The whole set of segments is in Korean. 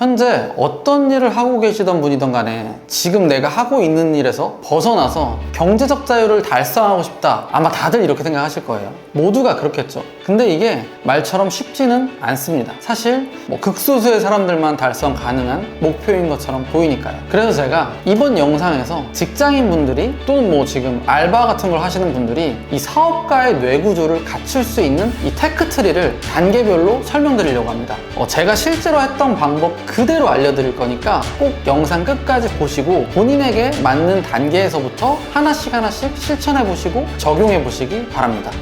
현재 어떤 일을 하고 계시던 분이든 간에 지금 내가 하고 있는 일에서 벗어나서 경제적 자유를 달성하고 싶다. 아마 다들 이렇게 생각하실 거예요. 모두가 그렇겠죠. 근데 이게 말처럼 쉽지는 않습니다. 사실 뭐 극소수의 사람들만 달성 가능한 목표인 것처럼 보이니까요. 그래서 제가 이번 영상에서 직장인 분들이 또는 뭐 지금 알바 같은 걸 하시는 분들이 이 사업가의 뇌구조를 갖출 수 있는 이 테크 트리를 단계별로 설명드리려고 합니다. 어, 제가 실제로 했던 방법 그대로 알려드릴 거니까 꼭 영상 끝까지 보시고 본인에게 맞는 단계에서부터 하나씩 하나씩 실천해 보시고 적용해 보시기 바랍니다.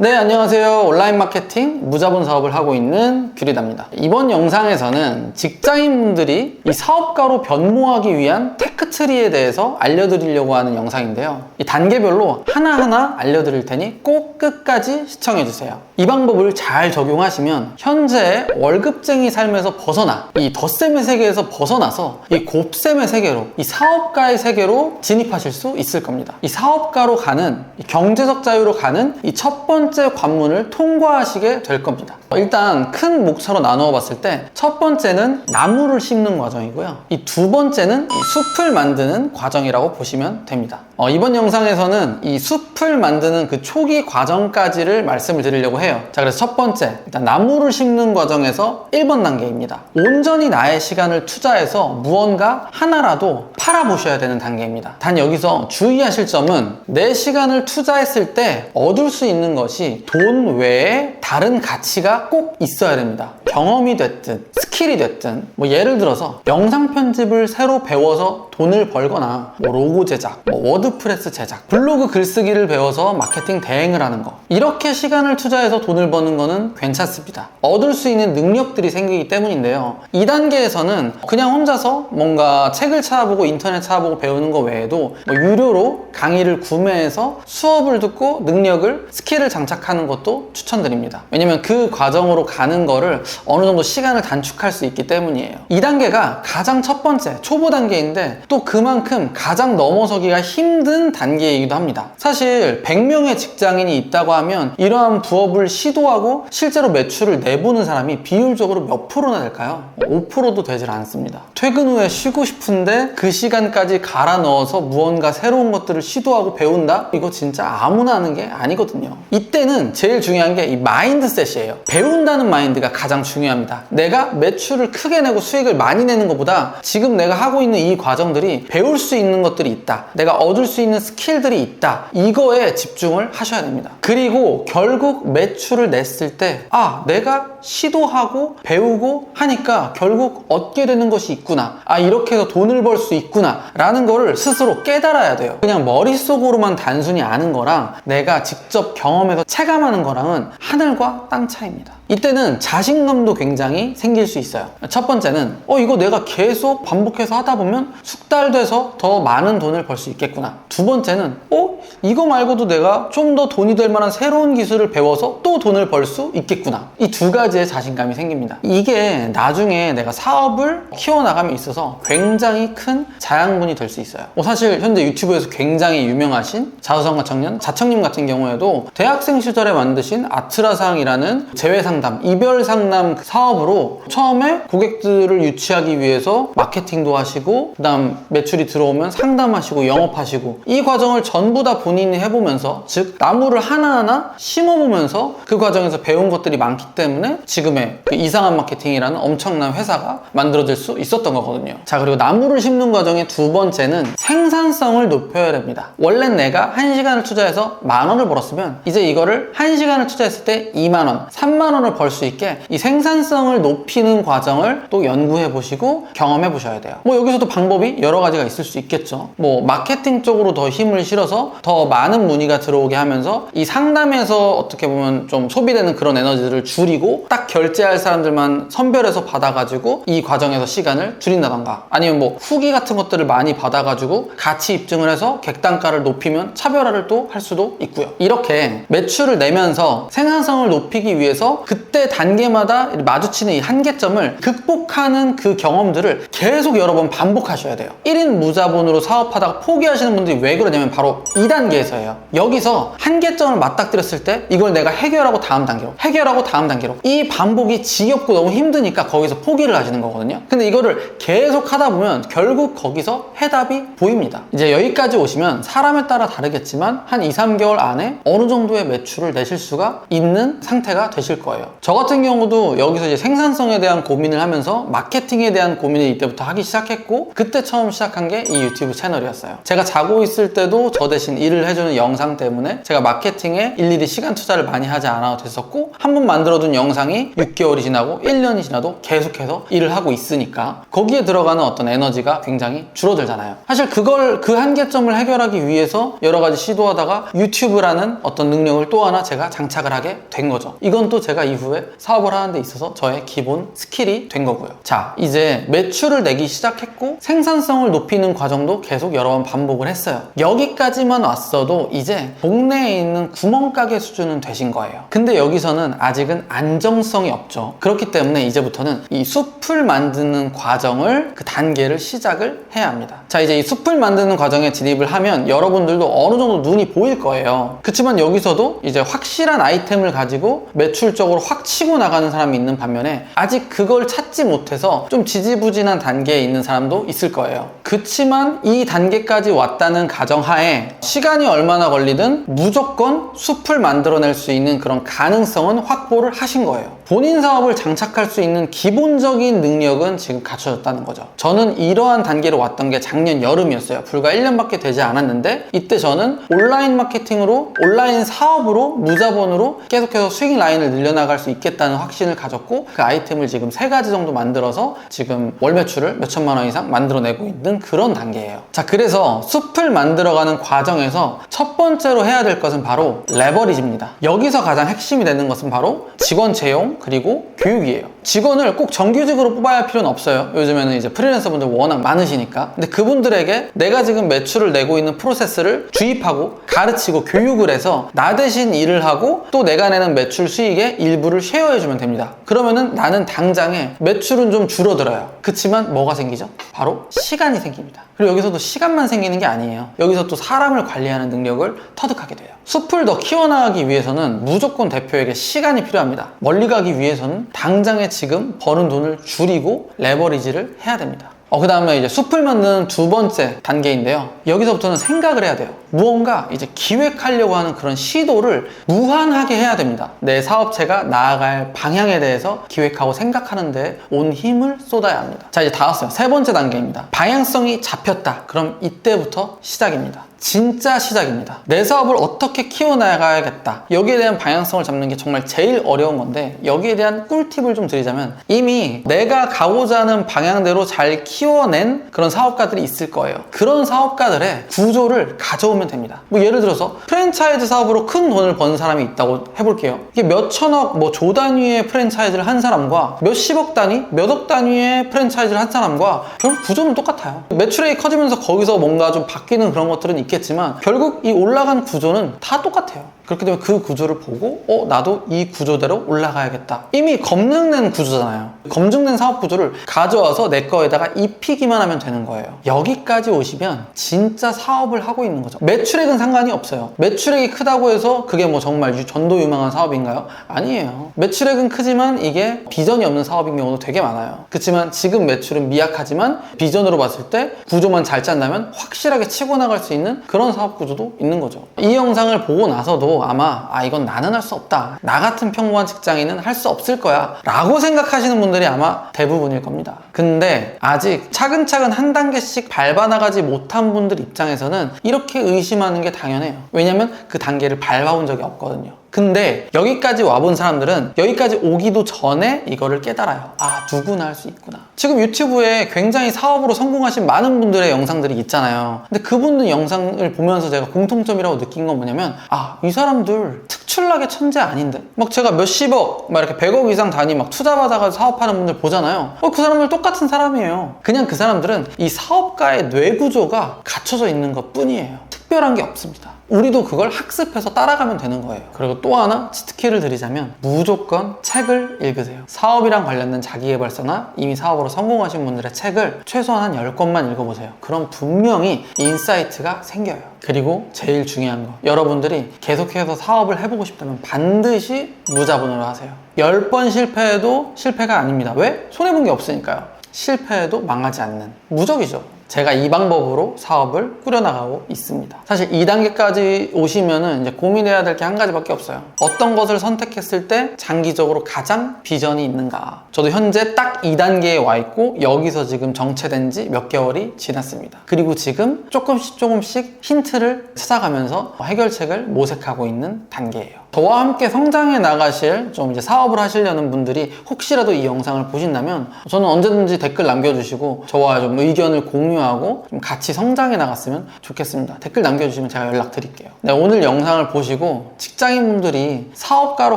네, 안녕하세요. 온라인 마케팅 무자본 사업을 하고 있는 규리다입니다. 이번 영상에서는 직장인분들이 이 사업가로 변모하기 위한 테크 트리에 대해서 알려드리려고 하는 영상인데요. 이 단계별로 하나하나 알려드릴 테니 꼭 끝까지 시청해주세요. 이 방법을 잘 적용하시면 현재의 월급쟁이 삶에서 벗어나 이 덧셈의 세계에서 벗어나서 이 곱셈의 세계로 이 사업가의 세계로 진입하실 수 있을 겁니다. 이 사업가로 가는 이 경제적 자유로 가는 이 첫 번째 관문을 통과하시게 될 겁니다. 일단 큰 목차로 나누어 봤을 때 첫 번째는 나무를 심는 과정이고요. 이 두 번째는 이 숲을 만드는 과정이라고 보시면 됩니다. 어, 이번 영상에서는 이 숲을 만드는 그 초기 과정까지를 말씀을 드리려고 해요. 자, 그래서 첫 번째, 일단 나무를 심는 과정에서 1번 단계입니다. 온전히 나의 시간을 투자해서 무언가 하나라도 팔아보셔야 되는 단계입니다. 단 여기서 주의하실 점은 내 시간을 투자했을 때 얻을 수 있는 것이 돈 외에 다른 가치가 꼭 있어야 됩니다. 경험이 됐든 스킬이 됐든 뭐 예를 들어서 영상 편집을 새로 배워서 돈을 벌거나 뭐 로고 제작, 뭐 워드프레스 제작, 블로그 글쓰기를 배워서 마케팅 대행을 하는 거 이렇게 시간을 투자해서 돈을 버는 거는 괜찮습니다. 얻을 수 있는 능력들이 생기기 때문인데요. 2단계에서는 그냥 혼자서 뭔가 책을 찾아보고 인터넷 찾아보고 배우는 거 외에도 뭐 유료로 강의를 구매해서 수업을 듣고 능력을 스킬을 장착하는 것도 추천드립니다. 왜냐면 그 과정으로 가는 거를 어느 정도 시간을 단축할 수 있기 때문이에요. 2단계가 가장 첫 번째 초보 단계인데 또 그만큼 가장 넘어서기가 힘든 단계이기도 합니다. 사실 100명의 직장인이 있다고 하면 이러한 부업을 시도하고 실제로 매출을 내보는 사람이 비율적으로 몇 프로나 될까요? 5%도 되질 않습니다. 퇴근 후에 쉬고 싶은데 그 시간까지 갈아 넣어서 무언가 새로운 것들을 시도하고 배운다? 이거 진짜 아무나 하는 게 아니거든요. 이때는 제일 중요한 게 이 마인드셋이에요. 배운다는 마인드가 가장 중요합니다. 내가 매출을 크게 내고 수익을 많이 내는 것보다 지금 내가 하고 있는 이 과정들 이 배울 수 있는 것들이 있다. 내가 얻을 수 있는 스킬들이 있다. 이거에 집중을 하셔야 됩니다. 그리고 결국 매출을 냈을 때, 아, 내가 시도하고 배우고 하니까 결국 얻게 되는 것이 있구나. 아, 이렇게 해서 돈을 벌 수 있구나. 라는 거를 스스로 깨달아야 돼요. 그냥 머릿속으로만 단순히 아는 거랑 내가 직접 경험해서 체감하는 거랑은 하늘과 땅 차이입니다. 이때는 자신감도 굉장히 생길 수 있어요. 첫 번째는, 어, 이거 내가 계속 반복해서 하다 보면 숙달 돼서 더 많은 돈을 벌 수 있겠구나. 두 번째는, 어, 이거 말고도 내가 좀 더 돈이 될 만한 새로운 기술을 배워서 또 돈을 벌 수 있겠구나. 이 두 가지의 자신감이 생깁니다. 이게 나중에 내가 사업을 키워나감에 있어서 굉장히 큰 자양분이 될 수 있어요. 뭐 사실 현재 유튜브에서 굉장히 유명하신 자수성가 청년, 자청님 같은 경우에도 대학생 시절에 만드신 아트라상이라는 재회상담, 이별상담 사업으로 처음에 고객들을 유치하기 위해서 마케팅도 하시고 그 다음 매출이 들어오면 상담하시고 영업하시고 이 과정을 전부 다 본인이 해보면서 즉 나무를 하나하나 심어보면서 그 과정에서 배운 것들이 많기 때문에 지금의 그 이상한 마케팅이라는 엄청난 회사가 만들어질 수 있었던 거거든요. 자 그리고 나무를 심는 과정의 두 번째는 생산성을 높여야 됩니다. 원래 내가 한 시간을 투자해서 만 원을 벌었으면 이제 이거를 한 시간을 투자했을 때 2만 원, 3만 원을 벌 수 있게 이 생산성을 높이는 과정을 또 연구해 보시고 경험해 보셔야 돼요. 뭐 여기서도 방법이 여러 가지가 있을 수 있겠죠. 뭐 마케팅 쪽으로 더 힘을 실어서 더 많은 문의가 들어오게 하면서 이 상담에서 어떻게 보면 좀 소비되는 그런 에너지를 줄이고 딱 결제할 사람들만 선별해서 받아가지고 이 과정에서 시간을 줄인다던가 아니면 뭐 후기 같은 것들을 많이 받아가지고 같이 입증을 해서 객단가를 높이면 차별화를 또 할 수도 있고요. 이렇게 매출을 내면서 생산성을 높이기 위해서 그 그때 단계마다 마주치는 이 한계점을 극복하는 그 경험들을 계속 여러 번 반복하셔야 돼요. 1인 무자본으로 사업하다가 포기하시는 분들이 왜 그러냐면 바로 2단 계에서예요. 여기서 한계점을 맞닥뜨렸을 때 이걸 내가 해결하고 다음 단계로 해결하고 다음 단계로 이 반복이 지겹고 너무 힘드니까 거기서 포기를 하시는 거거든요. 근데 이거를 계속 하다 보면 결국 거기서 해답이 보입니다. 이제 여기까지 오시면 사람에 따라 다르겠지만 한 2, 3개월 안에 어느 정도의 매출을 내실 수가 있는 상태가 되실 거예요. 저 같은 경우도 여기서 이제 생산성에 대한 고민을 하면서 마케팅에 대한 고민을 이때부터 하기 시작했고 그때 처음 시작한 게 이 유튜브 채널이었어요. 제가 자고 있을 때도 저 대신 일을 해주는 영상 때문에 제가 마케팅에 일일이 시간 투자를 많이 하지 않아도 됐었고 한 번 만들어둔 영상이 6개월이 지나고 1년이 지나도 계속해서 일을 하고 있으니까 거기에 들어가는 어떤 에너지가 굉장히 줄어들잖아요. 사실 그걸 그 한계점을 해결하기 위해서 여러 가지 시도하다가 유튜브라는 어떤 능력을 또 하나 제가 장착을 하게 된 거죠. 이건 또 제가 이후에 사업을 하는 데 있어서 저의 기본 스킬이 된 거고요. 자, 이제 매출을 내기 시작했고 생산성을 높이는 과정도 계속 여러 번 반복을 했어요. 여기까지만 왔어도 이제 동네에 있는 구멍가게 수준은 되신 거예요. 근데 여기서는 아직은 안정성이 없죠. 그렇기 때문에 이제부터는 이 숲을 만드는 과정을 그 단계를 시작을 해야 합니다. 자, 이제 이 숲을 만드는 과정에 진입을 하면 여러분들도 어느 정도 눈이 보일 거예요. 그렇지만 여기서도 이제 확실한 아이템을 가지고 매출적으로 확 치고 나가는 사람이 있는 반면에 아직 그걸 찾지 못해서 좀 지지부진한 단계에 있는 사람도 있을 거예요. 그렇지만 이 단계까지 왔다는 가정하에 시간이 얼마나 걸리든 무조건 숲을 만들어낼 수 있는 그런 가능성은 확보를 하신 거예요. 본인 사업을 장착할 수 있는 기본적인 능력은 지금 갖춰졌다는 거죠. 저는 이러한 단계로 왔던 게 작년 여름이었어요. 불과 1년밖에 되지 않았는데 이때 저는 온라인 마케팅으로 온라인 사업으로 무자본으로 계속해서 수익 라인을 늘려나갈 수 있겠다는 확신을 가졌고 그 아이템을 지금 세 가지 정도 만들어서 지금 월 매출을 몇 천만 원 이상 만들어내고 있는 그런 단계예요. 자, 그래서 숲을 만들어가는 과정에서 첫 번째로 해야 될 것은 바로 레버리지입니다. 여기서 가장 핵심이 되는 것은 바로 직원 채용 그리고 교육이에요. 직원을 꼭 정규직으로 뽑아야 할 필요는 없어요. 요즘에는 이제 프리랜서 분들 워낙 많으시니까. 근데 그분들에게 내가 지금 매출을 내고 있는 프로세스를 주입하고 가르치고 교육을 해서 나 대신 일을 하고 또 내가 내는 매출 수익의 일부를 쉐어해주면 됩니다. 그러면은 나는 당장에 매출은 좀 줄어들어요. 그치만 뭐가 생기죠? 바로 시간이 생깁니다. 그리고 여기서도 시간만 생기는 게 아니에요. 여기서 또 사람을 관 리하는 능력을 터득하게 돼요. 숲을 더 키워나가기 위해서는 무조건 대표에게 시간이 필요합니다. 멀리 가기 위해서는 당장에 지금 버는 돈을 줄이고 레버리지를 해야 됩니다. 어, 그 다음에 이제 숲을 만드는 두 번째 단계인데요. 여기서부터는 생각을 해야 돼요. 무언가 이제 기획하려고 하는 그런 시도를 무한하게 해야 됩니다. 내 사업체가 나아갈 방향에 대해서 기획하고 생각하는데 온 힘을 쏟아야 합니다. 자, 이제 다 왔어요. 세 번째 단계입니다. 방향성이 잡혔다. 그럼 이때부터 시작입니다. 진짜 시작입니다. 내 사업을 어떻게 키워나가야겠다. 여기에 대한 방향성을 잡는 게 정말 제일 어려운 건데 여기에 대한 꿀팁을 좀 드리자면 이미 내가 가고자 하는 방향대로 잘 키워낸 그런 사업가들이 있을 거예요. 그런 사업가들의 구조를 가져오면 됩니다. 뭐 예를 들어서 프랜차이즈 사업으로 큰 돈을 번 사람이 있다고 해볼게요. 이게 몇 천억, 뭐 조 단위의 프랜차이즈를 한 사람과 몇십억 단위, 몇억 단위의 프랜차이즈를 한 사람과 결국 구조는 똑같아요. 매출액이 커지면서 거기서 뭔가 좀 바뀌는 그런 것들은 있겠지만 결국 이 올라간 구조는 다 똑같아요. 그렇기 때문에 그 구조를 보고 어 나도 이 구조대로 올라가야겠다. 이미 검증된 구조잖아요. 검증된 사업 구조를 가져와서 내 거에다가 입히기만 하면 되는 거예요. 여기까지 오시면 진짜 사업을 하고 있는 거죠. 매출액은 상관이 없어요. 매출액이 크다고 해서 그게 뭐 정말 유- 전도 유망한 사업인가요? 아니에요. 매출액은 크지만 이게 비전이 없는 사업인 경우도 되게 많아요. 그렇지만 지금 매출은 미약하지만 비전으로 봤을 때 구조만 잘 짠다면 확실하게 치고 나갈 수 있는 그런 사업 구조도 있는 거죠. 이 영상을 보고 나서도 아마 아 이건 나는 할 수 없다. 나 같은 평범한 직장인은 할 수 없을 거야. 라고 생각하시는 분들이 아마 대부분일 겁니다. 근데 아직 차근차근 한 단계씩 밟아나가지 못한 분들 입장에서는 이렇게 의심하는 게 당연해요. 왜냐면 그 단계를 밟아본 적이 없거든요. 근데 여기까지 와본 사람들은 여기까지 오기도 전에 이거를 깨달아요. 아, 누구나 할 수 있구나. 지금 유튜브에 굉장히 사업으로 성공하신 많은 분들의 영상들이 있잖아요. 근데 그분들 영상을 보면서 제가 공통점이라고 느낀 건 뭐냐면, 아, 이 사람들 특출나게 천재 아닌데? 막 제가 몇십억, 막 이렇게 100억 이상 단위 막 투자받아가 사업하는 분들 보잖아요. 어, 그 사람들 똑같은 사람이에요. 그냥 그 사람들은 이 사업가의 뇌 구조가 갖춰져 있는 것 뿐이에요. 특별한 게 없습니다. 우리도 그걸 학습해서 따라가면 되는 거예요. 그리고 또 하나 치트키를 드리자면 무조건 책을 읽으세요. 사업이랑 관련된 자기개발서나 이미 사업으로 성공하신 분들의 책을 최소한 한 10권만 읽어보세요. 그럼 분명히 인사이트가 생겨요. 그리고 제일 중요한 거. 여러분들이 계속해서 사업을 해보고 싶다면 반드시 무자본으로 하세요. 10번 실패해도 실패가 아닙니다. 왜? 손해본 게 없으니까요. 실패해도 망하지 않는 무적이죠. 제가 이 방법으로 사업을 꾸려나가고 있습니다. 사실 2단계까지 오시면은 이제 고민해야 될 게 한 가지밖에 없어요. 어떤 것을 선택했을 때 장기적으로 가장 비전이 있는가. 저도 현재 딱 2단계에 와 있고 여기서 지금 정체된 지 몇 개월이 지났습니다. 그리고 지금 조금씩 조금씩 힌트를 찾아가면서 해결책을 모색하고 있는 단계예요. 저와 함께 성장해 나가실 좀 이제 사업을 하시려는 분들이 혹시라도 이 영상을 보신다면 저는 언제든지 댓글 남겨주시고 저와 좀 의견을 공유하고 좀 같이 성장해 나갔으면 좋겠습니다. 댓글 남겨주시면 제가 연락드릴게요. 네, 오늘 영상을 보시고 직장인분들이 사업가로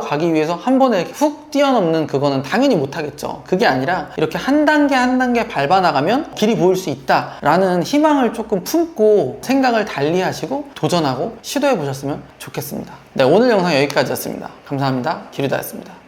가기 위해서 한 번에 훅 뛰어넘는 그거는 당연히 못하겠죠. 그게 아니라 이렇게 한 단계 한 단계 밟아 나가면 길이 보일 수 있다라는 희망을 조금 품고 생각을 달리 하시고 도전하고 시도해 보셨으면 좋겠습니다. 네, 오늘 영상 여기까지였습니다. 감사합니다. 기르다였습니다.